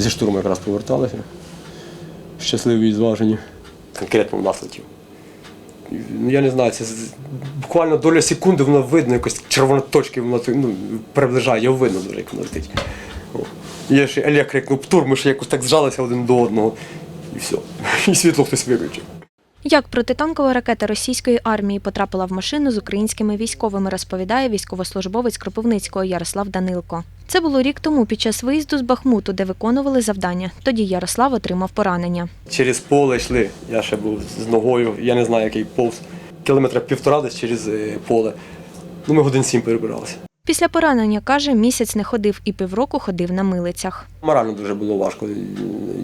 зі штурму якраз поверталися. Щасливі і зважені. Конкретно в нас Ну, я не знаю, це буквально доля секунди воно видно, якось червона точка, воно ну, приближає, його видно дуже, як воно летить. Я ще Олег крикнув птур, ми ще якось так зжалися один до одного. І все. І світло хтось виключив. Як протитанкова ракета російської армії потрапила в машину з українськими військовими, розповідає військовослужбовець Кропивницького Ярослав Данилко. Це було рік тому під час виїзду з Бахмуту, де виконували завдання. Тоді Ярослав отримав поранення. Через поле йшли. Я ще був з ногою, я не знаю, який повз. Кілометра півтора десь через е, поле. Ну, ми годин сім перебиралися. Після поранення каже, місяць не ходив і півроку ходив на милицях. Морально дуже було важко.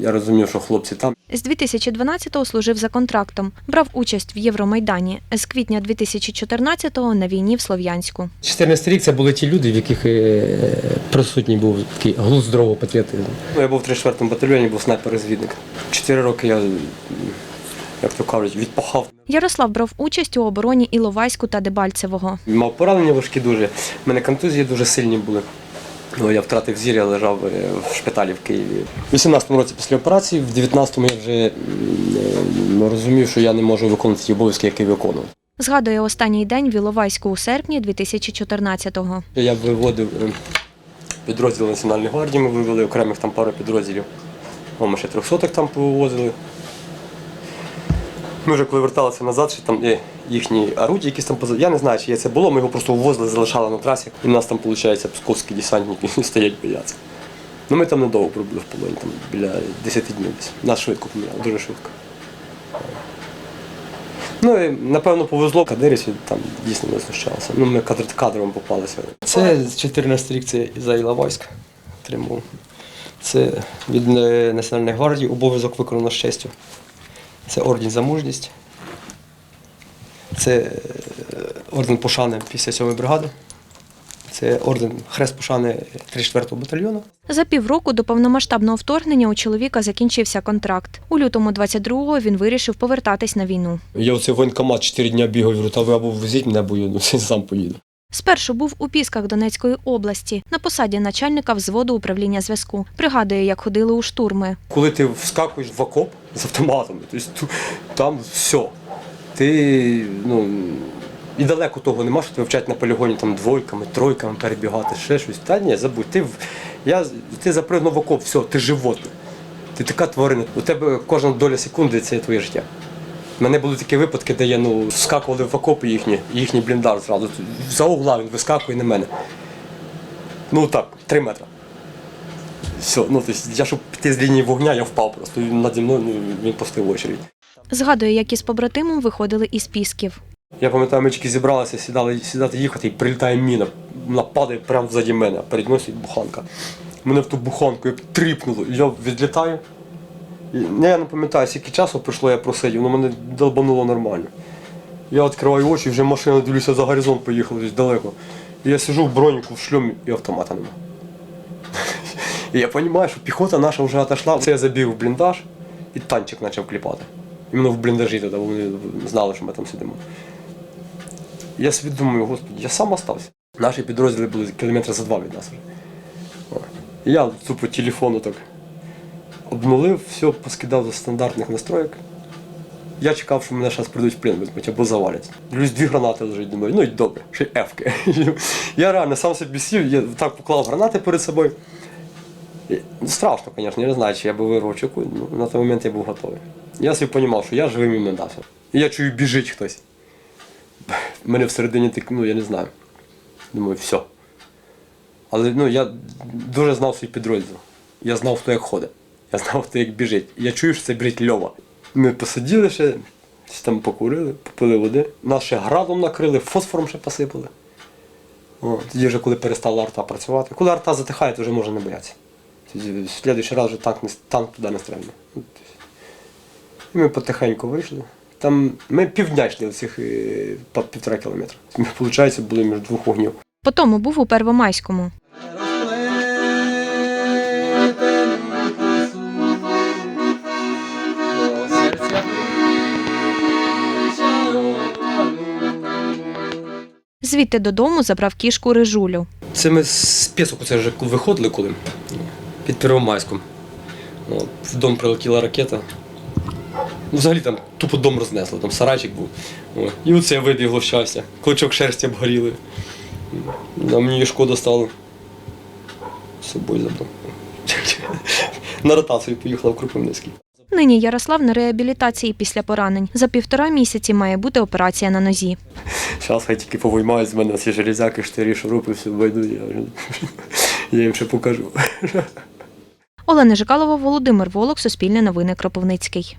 Я розумів, що хлопці там. З 2012-го служив за контрактом, брав участь в Євромайдані. З квітня 2014-го на війні в Слов'янську. 14 рік це були ті люди, в яких е, присутній був такий глузд здорового патріотизму. Ну, я був в 34-му батальйоні, був снайпер-розвідник. Чотири роки я, як то кажуть, відпахав. Ярослав брав участь у обороні Іловайську та Дебальцевого. Мав поранення важкі дуже. У мене контузії дуже сильні були. Ну, я втратив зір, я лежав е, в шпиталі в Києві. У 18-му році після операції, в 19-му я вже е, розумів, що я не можу виконувати ті обов'язки, які виконував. Згадує останній день в Іловайську у серпні 2014-го. Я виводив е, підрозділ Національної гвардії, ми вивели окремих там пару підрозділів. Ми ще трьохсотих там повивозили. Ми вже коли верталися назад, ще там їхні орудія, якісь там поза. Я не знаю, чи є це було, ми його просто ввозили, залишали на трасі. І в нас там, виходить, псковські десантники стоять бояться. Ну ми там недовго пробули в полоні, там біля 10 днів десь. Нас швидко поміняли, дуже швидко. Ну і напевно повезло, кадирівці там дійсно не знущалися. Ну, ми кадр кадровим попалися. Це 14 рік це за Іловайськ отримав. Це від е, Національної гвардії обов'язок виконано з честю. Це орден за мужність. Це е, орден пошани 57-ї бригади. Це орден Хрест пошани 34-го батальйону. За півроку до повномасштабного вторгнення у чоловіка закінчився контракт. У лютому 22-го він вирішив повертатись на війну. Я оце воєнкомат 4 дня бігав, говорю, та ви або везіть мене, або я ну, сам поїду. Спершу був у Пісках Донецької області на посаді начальника взводу управління зв'язку. Пригадує, як ходили у штурми. Коли ти вскакуєш в окоп з автоматами, тобто там все. Ти ну, і далеко того нема, що тебе вчать на полігоні там двойками, тройками перебігати, ще щось. Та ні, забудь. Ти, я, ти запригнув в окоп, все, ти животне. Ти така тварина. У тебе кожна доля секунди це твоє життя. У мене були такі випадки, де я ну, вскакували в окопи їхні, їхній бліндаж зразу. За угла він вискакує на мене. Ну так, три метри. Все, ну тобто, я щоб піти з лінії вогня, я впав просто. Він наді мною ну, він постив очередь. Згадує, як із побратимом виходили із Пісків. Я пам'ятаю, ми тільки зібралися, сідали, сідати їхати, і прилітає міна. Вона падає прямо ззаді мене, а перед мною стоїть буханка. Мене в ту буханку як тріпнуло, я відлітаю. І, я не пам'ятаю, скільки часу пройшло, я просидів, але мене долбануло нормально. Я відкриваю очі, вже машина дивлюся за горизонт поїхала десь далеко. І я сижу в броніку в шльомі і автомата нема. І я розумію, що піхота наша вже отошла. Це я забіг в бліндаж і танчик почав кліпати. Іменно в бліндажі тоді, бо вони знали, що ми там сидимо. Я собі думаю, господи, я сам остався. Наші підрозділи були кілометра за два від нас я тупо телефону так обнулив, все, поскидав до стандартних настроєк. Я чекав, що мене зараз прийдуть в плен візьмуть або завалять. Дивлюсь, дві гранати лежать, думаю, ну і добре, ще й ефки. Я реально сам собі сів, я так поклав гранати перед собою. І, Страшно, звісно, я не знаю, чи я би вирвав чеку, ну, на той момент я був готовий. Я собі розумів, що я живим не дався. І я чую, біжить хтось. Мене всередині так, ну я не знаю. Думаю, все. Але ну, я дуже знав свій підрозділ. Я знав, хто як ходить. Я знав, хто як біжить. Я чую, що це біжить Льова. Ми посиділи ще, там покурили, попили води. Нас ще градом накрили, фосфором ще посипали. О, тоді вже коли перестала арта працювати. Коли арта затихає, то вже можна не боятися. В слідуючий раз вже танк, не, танк туди не стрельне. І ми потихеньку вийшли. Там ми півдня йшли цих по півтора кілометра. Ми, виходить, були між двох вогнів. Потому був у Первомайському. Звідти додому забрав кішку рижулю. Це ми з пісок оце вже виходили коли під Первомайськом. От, в дом прилетіла ракета. Ну, взагалі там тупо дом рознесло, там сарайчик був. От. І оце вибігло щастя. Клочок шерсті обгоріли. А мені її шкода стало. З собою забрав. На ротацію поїхала в Кропивницький. Нині Ярослав на реабілітації після поранень. За півтора місяці має бути операція на нозі. Зараз хай тільки повиймають з мене ці железяки, штирі, шурупи, все вийду. Я, я їм ще покажу. Олена Жикалова, Володимир Волок, Суспільне новини Кропивницький.